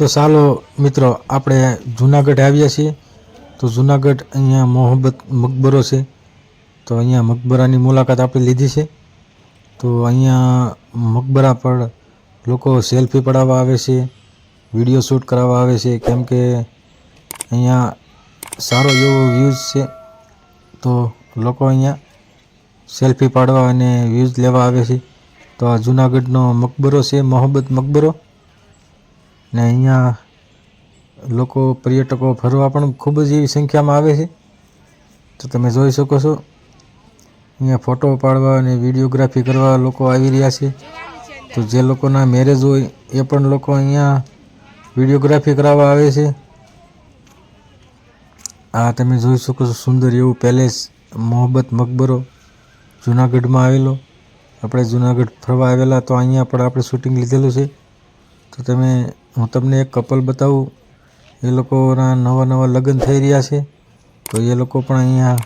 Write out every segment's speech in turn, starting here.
તો ચાલો મિત્રો, આપણે જુનાગઢ આવ્યા છીએ. તો જુનાગઢ અહીંયા મોહબ્બત મકબરો છે. તો અહીંયા મકબરાની મુલાકાત આપણે લીધી છે. તો અહીંયા મકબરા પર લોકો સેલ્ફી પડાવવા આવે છે, વીડિયો શૂટ કરાવવા આવે છે. કેમ કે અહીંયા સારો એવો વ્યૂઝ છે. તો લોકો અહીંયા સેલ્ફી પાડવા અને વ્યૂઝ લેવા આવે છે. તો આ જુનાગઢનો મકબરો છે મોહબ્બત મકબરો. ને અહીંયા લોકો પર્યટકો ફરવા પણ ખૂબ જ એવી સંખ્યામાં આવે છે. તો તમે જોઈ શકો છો, અહીંયા ફોટો પાડવા અને વિડીયોગ્રાફી કરવા લોકો આવી રહ્યા છે. તો જે લોકોના મેરેજ હોય એ પણ લોકો અહીંયા વિડીયોગ્રાફી કરાવવા આવે છે. આ તમે જોઈ શકો છો, સુંદર એવું પેલેસ, મોહબ્બત મકબરો જુનાગઢમાં આવેલો. આપણે જુનાગઢ ફરવા આવેલા તો અહીંયા પણ આપણે શૂટિંગ લીધેલું છે. તો તમે, હું તમને એક કપલ બતાવું. એ લોકોના નવા નવા લગ્ન થઈ રહ્યા છે. તો એ લોકો પણ અહીંયા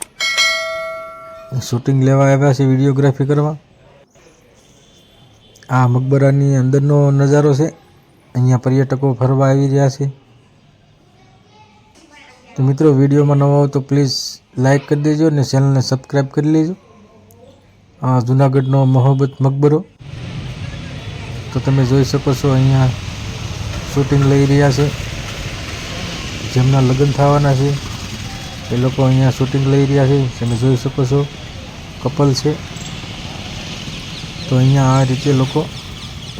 શૂટિંગ લેવા આવ્યા છે વિડીયોગ્રાફી કરવા. આ મકબરાની અંદરનો નજારો છે. અહીંયા પર્યટકો ફરવા આવી રહ્યા છે. તો મિત્રો, વિડીયોમાં નવા હો તો પ્લીઝ લાઇક કરી દેજો અને ચેનલને સબસ્ક્રાઈબ કરી લેજો. આ જુનાગઢનો મોહબ્બત મકબરો. તો તમે જોઈ શકો છો અહીંયા શૂટિંગ લઈ રહ્યા છે. જેમના લગ્ન થવાના છે, એ લોકો અહીંયા શૂટિંગ લઈ રહ્યા છે. તમે જોઈ શકો છો કપલ છે. તો અહીંયા આ રીતે લોકો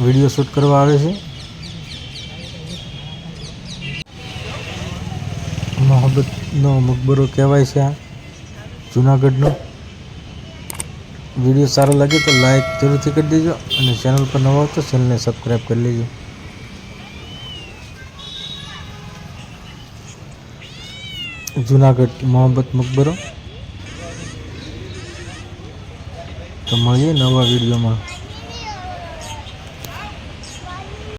વીડિયો શૂટ કરવા આવે છે. મોહબ્બતનો મકબરો કહેવાય છે આ જુનાગઢનો. વીડિયો સારો લાગે તો લાઈક જરૂરથી કરી દેજો અને ચેનલ પર નવા તો ચેનલને સબસ્ક્રાઈબ કરી લેજો. જુનાગઢ મોહબ્બત મકબરો. તો મળીએ નવા વિડીયોમાં.